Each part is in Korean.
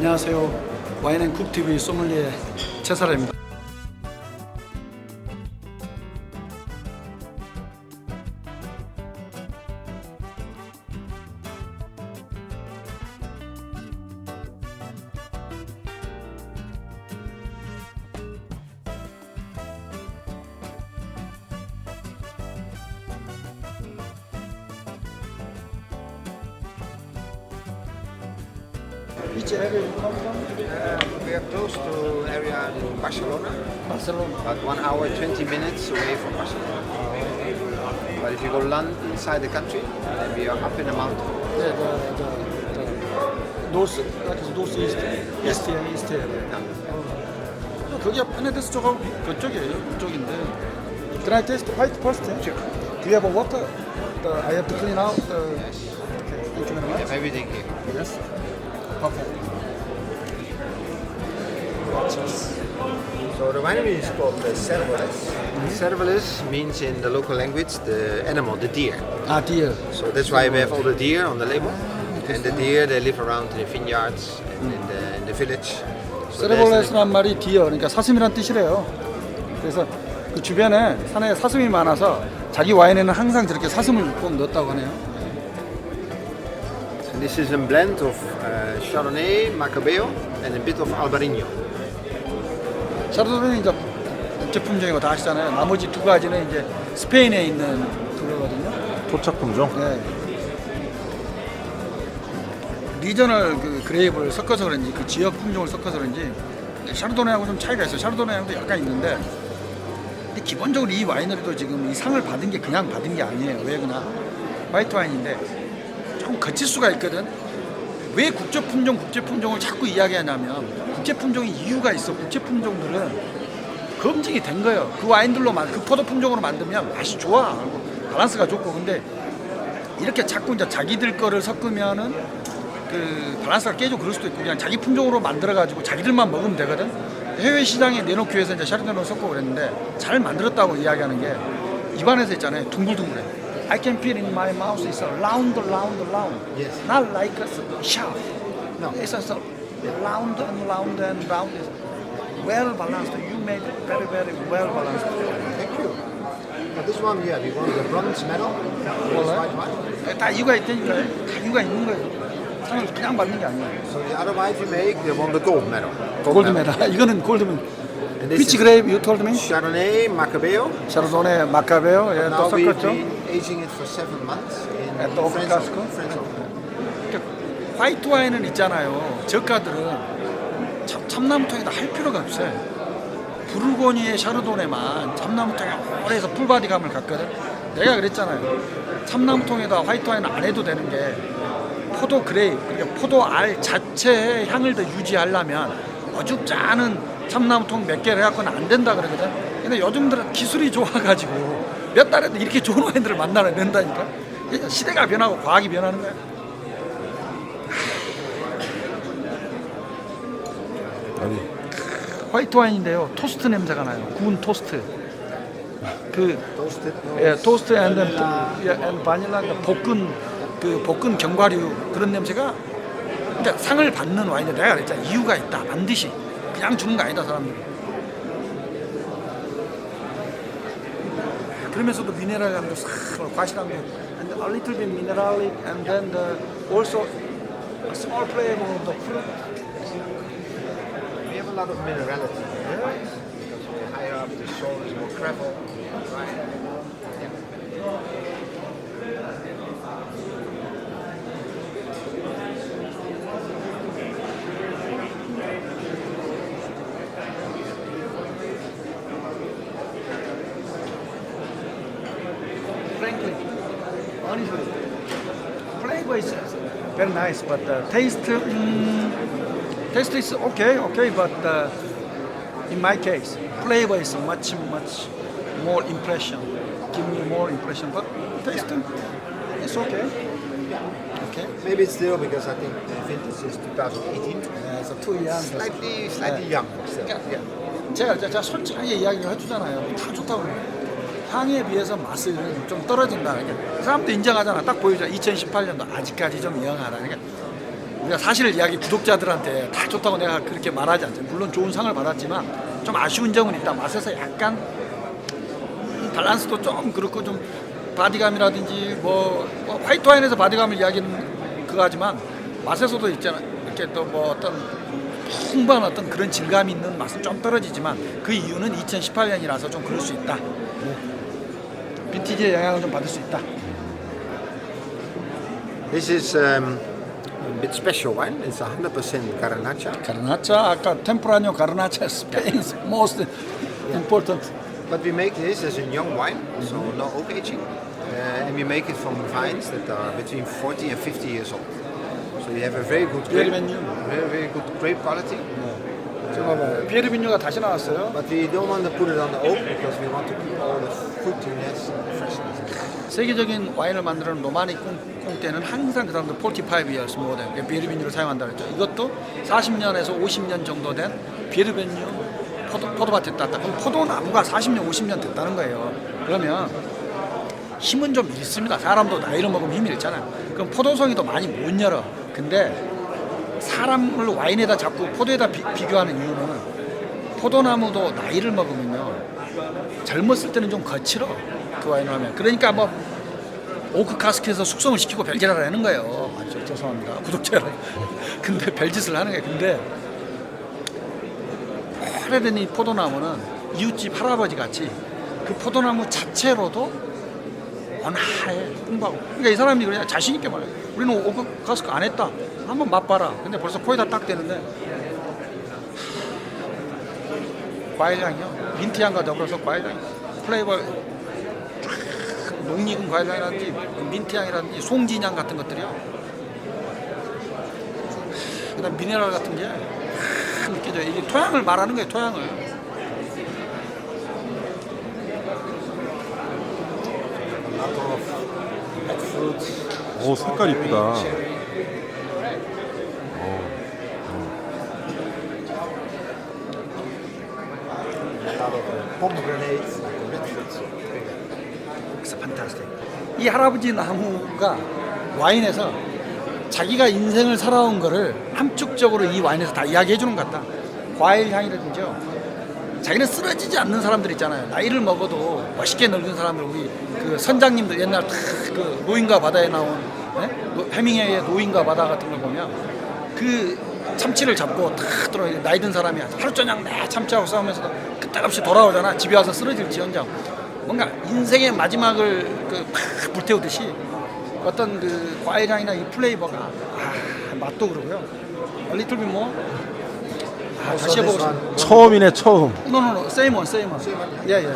안녕하세요. 와인앤쿡 TV 소믈리에 최사라입니다. Which area you come from? We are close to area in Barcelona, Barcelona. about one hour, 20 minutes away from Barcelona. But if you go land inside the country, then we are up in the mountain. 네, the, the, the north, that is north east, east area, east area. 어, 거기가 페네데스 쪽하고 비- 그쪽이에요, 그쪽인데. Can I taste white first? Sure. Do you have a water? The, I have to clean out the. Okay, thank you very We much. have everything here. Yes. So the winery is called the Cerveles. Cerveles means in the local language the animal, the deer. 아, dear. So that's why we have all the deer on the label. And the deer, they live around in the vineyards and in the, in the village. So 세레볼레스란 말이 디어, 그러니까 사슴이란 뜻이래요. 그래서 그 주변에 산에 사슴이 많아서 자기 와인에는 항상 저렇게 사슴을 꼭 넣었다고 하네요. This is a blend of uh, Chardonnay, Macabeo, and a bit of Albarino. 샤르도네는 이제 국제품종이고 다 아시잖아요. 나머지 두 가지는 이제 스페인에 있는 그거거든요. 토착 품종? 네. 리저널 그 그레이브를 섞어서 그런지 그 지역 품종을 섞어서 그런지 샤르도네하고 좀 차이가 있어요. 샤르도네하고도 약간 있는데 근데 기본적으로 이 와이너리도 지금 이 상을 받은 게 그냥 받은 게 아니에요. 왜 그나 화이트 와인인데 조금 거칠 수가 있거든. 왜 국제 품종 국제 품종을 자꾸 이야기하냐면 국제 품종이 이유가 있어. 국제 품종들은 검증이 된 거예요. 그 와인들로 만, 그 포도 품종으로 만들면 맛이 좋아. 밸런스가 좋고 근데 이렇게 자꾸 이제 자기들 거를 섞으면은 그 밸런스가 깨져 그럴 수도 있고 그냥 자기 품종으로 만들어 가지고 자기들만 먹으면 되거든. 해외 시장에 내놓기 위해서 이제 샤르도네를 섞고 그랬는데 잘 만들었다고 이야기하는 게 입안에서 있잖아요. 둥글둥글해. I can feel in my mouth is a round, round, round. Yes. Not like a sharp. No. It's a round and round and round. Is well balanced. You made it very, very well balanced. Thank you. But this one, yeah, we want the bronze medal. for this white wine. 다 이유가 있다니까요. 다 이유가 있는 거예요. 상을 그냥 받는 게 아니에요. So the other wines we make, they won the gold medal. 골드메달. 이거는 골드메. And this 피치 is 그레이브 you told me? Chardonnay, Macabeo. 샤르도네, 마카베오, 예, 또 Now we've 섞었죠. Aging it for seven months in At the oak French cask? oak. French oak. 그러니까 화이트 와인은 있잖아요. 저가들은 참, 참나무통에다 할 필요가 없어요. 부르고니의 샤르도네만 참나무통에 오래 해서 풀바디감을 갖거든. 내가 그랬잖아요. 참나무통에다 화이트 와인 안 해도 되는 게 포도 그레이, 그러니까 포도 알 자체의 향을 더 유지하려면 어줍지 않은 참나무통 몇 개를 해갖고는 안 된다 그러거든. 근데 요즘들은 기술이 좋아가지고 몇 달에도 이렇게 좋은 와인들을 만나야 된다니까. 시대가 변하고 과학이 변하는 거야. 어디? 화이트 와인인데요. 토스트 냄새가 나요. 구운 토스트. 그. 예, 토스트 앤 앤 바닐라 그 볶은 그 볶은 견과류 그런 냄새가 그러니까 상을 받는 와인은 내가 그랬잖아. 이유가 있다. 반드시 그냥 주는 거 아니다 사람들이. 그러면서도 미네랄 향도 싹 과실향도 and a little bit mineralic and then the also a small flavor of the fruit. We have a lot of minerality in the wines because we're higher up, the soil is more gravel. Right. Yeah. frankly, honestly, flavor is very nice, but uh, taste, mm, taste is okay, okay, but uh, in my case, flavor is much, much more impression, give me more impression, but taste, it's okay. Okay. Maybe it's still because I think the vintage is 2018. Yeah, so too young. Slightly, slightly young still. 그러니까 Yeah. 제가, 제가 솔직하게 이야기를 해주잖아요. 다 좋다고. 향에 비해서 맛은 좀 떨어진다. 그러니까 사람도 인정하잖아. 딱 보여줘. 2018년도 아직까지 좀 영하다. 그러니까 우리가 사실 이야기 구독자들한테 다 좋다고 내가 그렇게 말하지 않죠. 물론 좋은 상을 받았지만 좀 아쉬운 점은 있다. 맛에서 약간 밸런스도 좀 그렇고 좀 바디감이라든지 뭐, 뭐 화이트 와인에서 바디감을 이야기는 그거 하지만 맛에서도 있잖아. 이렇게 또 뭐 어떤 풍부한 어떤 그런 질감이 있는 맛은 좀 떨어지지만 그 이유는 2018년이라서 좀 그럴 수 있다. 빈티지의 영향을 좀 받을 수 있다. This is um, a bit special wine. It's 100% Garnacha. 가르나차 아까 템프라뇨 가르나차 스페인's most important. But we make this as a young wine, so no oak aging. Uh, and we make it from vines that are between 40 and 50 years old. So you have a very good grape, Very new. very, very good grape quality. 지금 봐봐요. 피에르빈유가 다시 나왔어요. But we don't want to put it on the oak because we want to keep all the fruitiness and freshness. 세계적인 와인을 만드는 노마니 콩, 콩때는 항상 그 사람들 45 years more than 비에르빈유를 사용한다 그랬죠. 이것도 40년에서 50년 정도 된 비에르빈유 포도, 포도밭에 땄다. 그럼 포도나무가 40년, 50년 됐다는 거예요. 그러면 힘은 좀 있습니다. 사람도 나이를 먹으면 힘이 있잖아요. 그럼 포도송이 더 많이 못 열어. 근데 사람을 와인에다 자꾸 포도에다 비, 비교하는 이유는 포도나무도 나이를 먹으면요. 젊었을 때는 좀 거칠어 그 와인을 하면. 그러니까 뭐 오크 카스크에서 숙성을 시키고 별짓을 하는 거예요. 아, 저, 죄송합니다. 구독자 근데 별짓을 하는 거예요. 근데 오래된 이 포도나무는 이웃집 할아버지 같이 그 포도나무 자체로도 원하에 풍부하고. 그러니까 이 사람이 그냥 자신 있게 말해요. 우리는 오크 카스크 안 했다 한번 맛봐라 근데 벌써 코에다 딱 대는데 과일향이요. 민트향과 더불어서 과일향, 플레이버 쫙 농익은 과일향이라든지 민트향이라든지 송진향 같은 것들이요. 그다음 미네랄 같은 게확 느껴져요. 이게 토양을 말하는 거예요. 토양을. 오 색깔 이쁘다. Pomegranates. 그래서 판타스틱. 이 할아버지 나무가 와인에서 자기가 인생을 살아온 거를 함축적으로 이 와인에서 다 이야기해 주는 것 같다. 과일 향이라든지요. 자기는 쓰러지지 않는 사람들 있잖아요. 나이를 먹어도 멋있게 늙은 사람들 우리 그 선장님들 옛날 탁그 노인과 바다에 나온 예? 노- 해밍웨이의 노인과 바다 같은 걸 보면 그 참치를 잡고 탁 들어 나이 든 사람이 하루 저녁 내 참치하고 싸우면서도 끄떡없이 돌아오잖아. 집에 와서 쓰러질지언정 뭔가 인생의 마지막을 그팍 불태우듯이 어떤 그 과일향이나 이 플레이버가 아, 맛도 그러고요. 얼리틀 빗 뭐? 아, 다시 해보고 one, 처음이네 처음. 노노노 세이먼 세이먼. 예 예.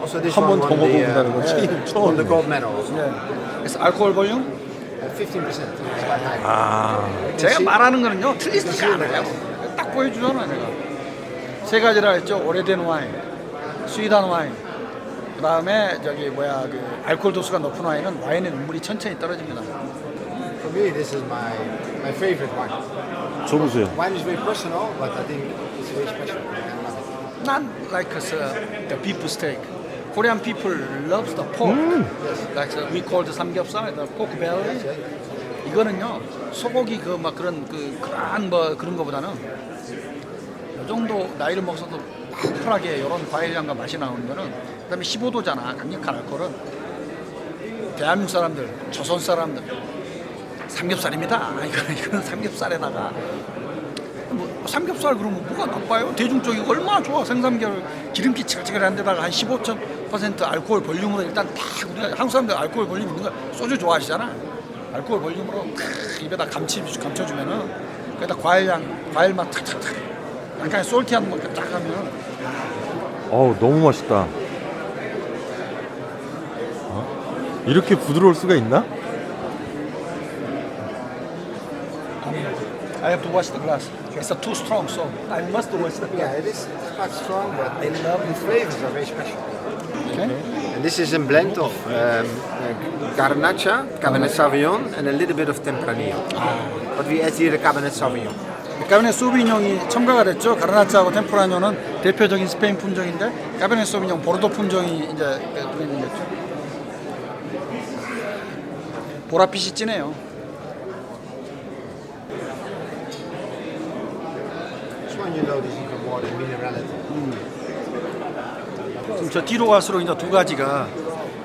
also this 한번 더 먹어본다는 건 처음. 예. 그래서 알코올 볼륨 15%. It's quite high. 아 제가 말하는 거는요 틀리지가 않아요. 딱 보여주잖아 내가. 세 가지라 했죠. 오래된 와인, 스위단 와인. 그 다음에 저기 뭐야 그 알코올 도수가 높은 와인은 와인의 눈물이 천천히 떨어집니다. For me, this is my my favorite wine. 줘보세요. Wine is very personal, but I think it's very special. Not like uh, the beef steak. Korean people loves the pork. Like uh, we call the samgyeopsal, the pork belly. 이거는요 소고기 그 막 그런 그 그런 뭐 그런 거보다는 이 정도 나이를 먹어서도 푸푸하게 이런 과일향과 맛이 나오는 거는 그다음에 15도잖아 강력한 알코올은 대한민국 사람들 조선 사람들 삼겹살입니다. 이거는 이거는 삼겹살에다가 뭐 삼겹살 그러면 뭐가 나빠요? 대중적이고 얼마나 좋아 생삼겹 기름기 치글치글한 데다가 한 15% 알코올 볼륨으로 일단 딱 우리가 한국 사람들 알코올 볼륨 있는 거 소주 좋아하시잖아 알코올 볼륨으로 탁 입에다 감치, 감춰주면은 거기다 과일 향 과일 맛 탁탁탁 약간 솔티한 거딱 하면 어우 너무 맛있다. 어? 이렇게 부드러울 수가 있나? I have to wash the glass it's too strong so I must wash the glass Yeah, it is quite strong, but I love the flavors are very special. okay? And this is a blend of um, uh, Garnacha, Cabernet Sauvignon, and a little bit of Tempranillo. But we add here the Cabernet Sauvignon. 까베네 소비뇽이 첨가가 됐죠. 가르나차하고 템프라뇨는 대표적인 스페인 품종인데 까베네 소비뇽 보르도 품종이 이제 들어있는 거죠. 보랏빛이 진해요. You even more the minerality. 지금 저 뒤로 갈수록 이제 두 가지가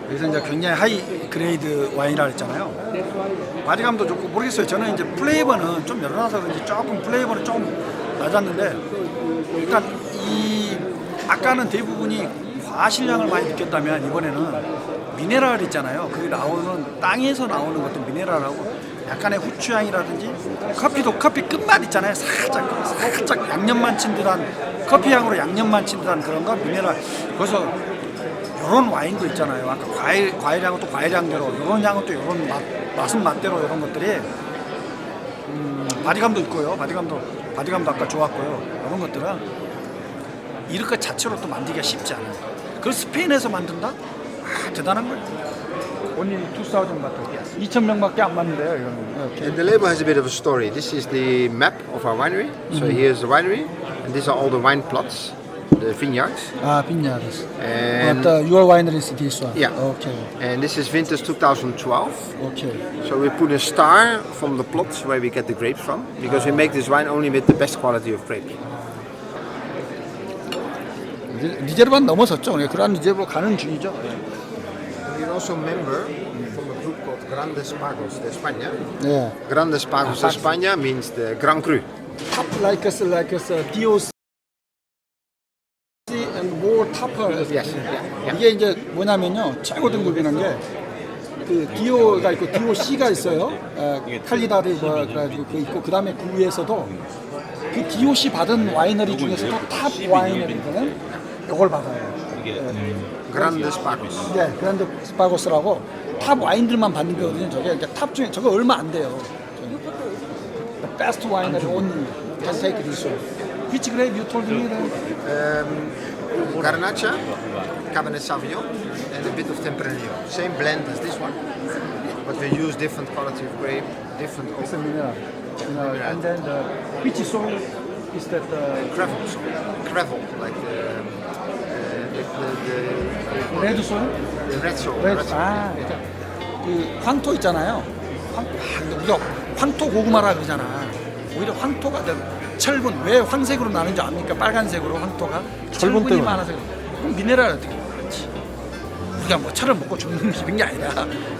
여기서 이제 굉장히 하이 그레이드 와인이라 했잖아요. 바디감도 좋고 모르겠어요. 저는 이제 플레이버는 좀 열어놔서 그런지 조금 플레이버는 좀 낮았는데 일단 이 아까는 대부분이 과실량을 많이 느꼈다면 이번에는 미네랄 있잖아요. 그 나오는 땅에서 나오는 것도 미네랄하고 약간의 후추향이라든지 커피도 커피 끝맛 있잖아요. 살짝 살짝 양념만 친 듯한 커피 향으로 양념만 친 듯한 그런 거 미네랄. 그래서 이런 와인도 있잖아요. 아까 과일 과일향은 또 과일향대로 이런 향은 또 이런 맛 맛은 맛대로 이런 것들이 음, 바디감도 있고요. 바디감도 바디감도 아까 좋았고요. 이런 것들은 것 자체로 또 만들기가 쉽지 않아요. 그걸 스페인에서 만든다? 아 대단한 거예요. only 2,000 바트. 2,000명밖에 안 맞는데요, 이거는. And the label has a bit of a story. This is the map of our winery. So here's the winery, and these are all the wine plots, the vineyards. 아, 빈야르스. And But uh, your winery is this one. Yeah. Okay. and this is vintage 2012. Okay. So we put a star from the plots where we get the grapes from, because we make this wine only with the best quality of grapes. 리- 리제르반 넘어섰죠. 네, 그런 리제르로 가는 중이죠. We're also member from a group called Grandes Pagos de España. 네. Grandes Pagos de España means the Grand Cru. top like us like us uh, DOC and more topper. Yes. Yeah. 이게 이제 뭐냐면요 최고 등급이라는 게그 DO가 있고 DOC가 있어요. 어, 칼리다르 뭐 그래가지고 그 있고 그 다음에 그 위에서도 그 DOC 받은 와이너리 중에서도 탑 와이너리들은 이걸 받아요. Grandes Pagos. 네, 그란드 스파고스라고 탑 와인들만 받는 거거든요. 저게 그러니까 탑 중에 저거 얼마 안 돼요. The best winery only can take this one. Which grape you told me? that- Um, Garnacha, Cabernet Sauvignon, and a bit of Tempranillo. Same blend as this one, but we use different quality of grape, different It's a mineral. mineral. And then the which soil is that? Uh, gravel, so gravel, like the, uh, the, the, red soil. red. red soil. 아, 그러니까 그 황토 있잖아요. 황, 아, 우리가 황토 고구마라 그러잖아. 오히려 황토가 더 철분 왜 황색으로 나는지 압니까? 빨간색으로 황토가 철분 철분이 때문에. 많아서 그래. 그럼 미네랄 어떻게 많지? 우리가 뭐 철을 먹고 죽는 기분 게 아니라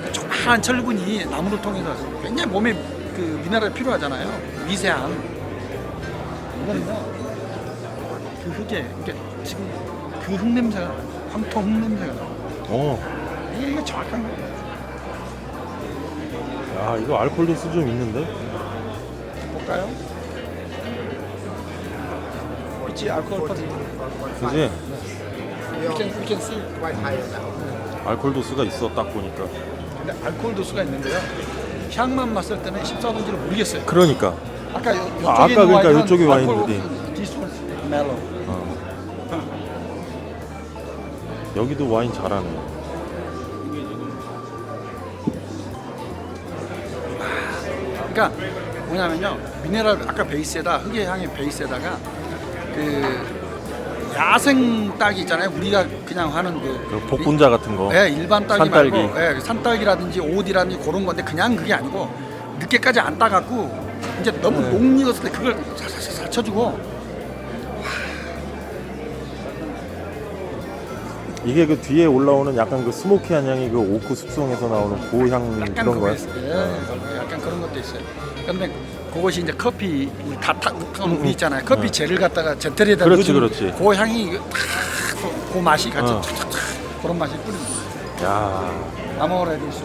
그 조그마한 철분이 나무를 통해서 굉장히 몸에 그 미네랄이 필요하잖아요. 미세한. 이거는요. 그 흙에 이게 지금 그 흙 냄새가 나요. 황토 흙 냄새가 나요. 어. 이게 정확한 거예요. 야, 이거 알코올 도수 좀 있는데? 볼까요? 있지 알코올 퍼센트. 그지? We can, we can see. Quite higher now. 알코올 도수가 있어, 딱 보니까. 근데 알코올 도수가 있는데요. 향만 맡을 때는 14도인지를 모르겠어요. 그러니까. 아까 요, 아, 아까 그러니까 요쪽에. This one is mellow. 여기도 와인 잘하네. 그러니까 뭐냐면요. 미네랄 아까 베이스에다 흙의 향의 베이스에다가 그 야생 딸기 있잖아요. 우리가 그냥 하는 그 그 복분자 같은 거. 예, 일반 딸기 산딸기. 말고 예, 산딸기라든지 오디라든지 그런 건데 그냥 그게 아니고 늦게까지 안 따갖고 이제 너무 네. 녹익었을 때 그걸 사사사 쳐주고 이게 그 뒤에 올라오는 약간 그 스모키한 향이 그 오크 숙성에서 나오는 고향 약간 그런 그거 거야. 있어요. 예, 약간 그런 것도 있어요. 그런데 그것이 이제 커피 우리 다타 우리 있잖아요. 커피 네. 젤을 갖다가 제틀에다 그렇지, 그렇지. 그 향이 탁그 그 맛이 같이 어. 그런 맛이 뿌리는 거예요. 야, 아모레 디스.